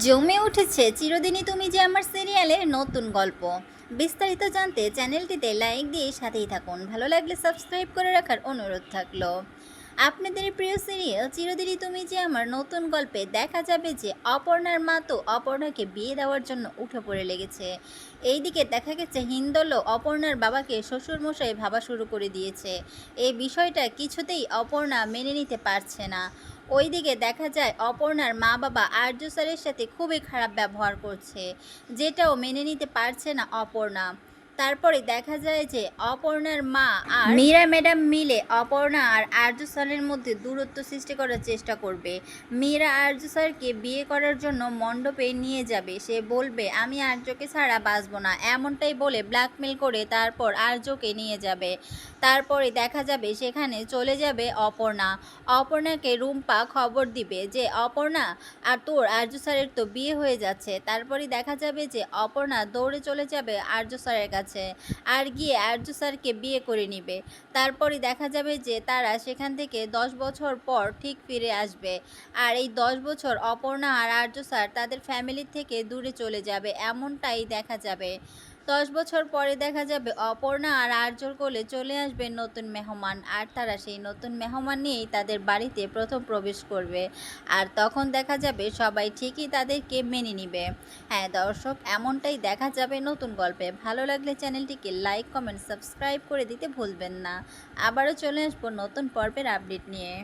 জমে উঠেছে চিরদিনই তুমি যে আমার সিরিয়ালের নতুন গল্প। বিস্তারিত জানতে চ্যানেলটিতে লাইক দিয়ে সাথেই থাকুন। ভালো লাগলে সাবস্ক্রাইব করে রাখার অনুরোধ থাকল। আপনাদের প্রিয় সিরিয়াল, চিরদিনই তুমি যে আমার নতুন গল্পে দেখা যাবে যে অপর্ণার মা তো অপর্ণাকে বিয়ে দেওয়ার জন্য উঠে পড়ে লেগেছে। এইদিকে দেখা গেছে হিন্দলও অপর্ণার বাবাকে শ্বশুরমশাই ভাবা শুরু করে দিয়েছে। এই বিষয়টা কিছুতেই অপর্ণা মেনে নিতে পারছে না। ওইদিকে দেখা যায় অপর্ণার মা বাবা আর্য স্যারের সাথে খুবই খারাপ ব্যবহার করছে, যেটাও মেনে নিতে পারছে না অপর্ণা। তারপরে দেখা যায় যে অপর্ণার মা আর মীরা ম্যাডাম মিলে অপর্ণা আর আর্য স্যারের মধ্যে দূরত্ব সৃষ্টি করার চেষ্টা করবে। মীরা আর্য স্যারকে বিয়ে করার জন্য মণ্ডপে নিয়ে যাবে। সে বলবে, আমি আর্যকে ছাড়া বাঁচবো না। এমনটাই বলে ব্ল্যাকমেল করে তারপর আর্যকে নিয়ে যাবে। তারপরে দেখা যাবে সেখানে চলে যাবে অপর্ণা। অপর্ণাকে রুম্পা খবর দিবে যে, অপর্ণা, আর তোর আর্য স্যারের তো বিয়ে হয়ে যাচ্ছে। তারপরে দেখা যাবে যে অপর্ণা দৌড়ে চলে যাবে আর্য স্যারের কাছে। আর গিয়ে আর্য স্যারকে বিয়ে করে নিবে। তারপরে দেখা যাবে যে তারা সেখান থেকে দশ বছর পর ঠিক ফিরে আসবে। আর এই দশ বছর অপর্ণা আর আর্য স্যার তাদের ফ্যামিলির থেকে দূরে চলে যাবে, এমনটাই দেখা যাবে। দশ বছর পরে দেখা যাবে অপর্ণা আর আর্যর কোলে চলে আসবে নতুন মেহমান আর তারা সেই নতুন মেহমান নিয়েই তাদের বাড়িতে প্রথম প্রবেশ করবে। আর তখন দেখা যাবে সবাই ঠিকই তাদেরকে মেনে নিবে। হ্যাঁ দর্শক, এমনটাই দেখা যাবে নতুন গল্পে। ভালো লাগলে চ্যানেলটিকে লাইক, কমেন্ট, সাবস্ক্রাইব করে দিতে ভুলবেন না। আবারও চলে আসব নতুন পর্বের আপডেট নিয়ে।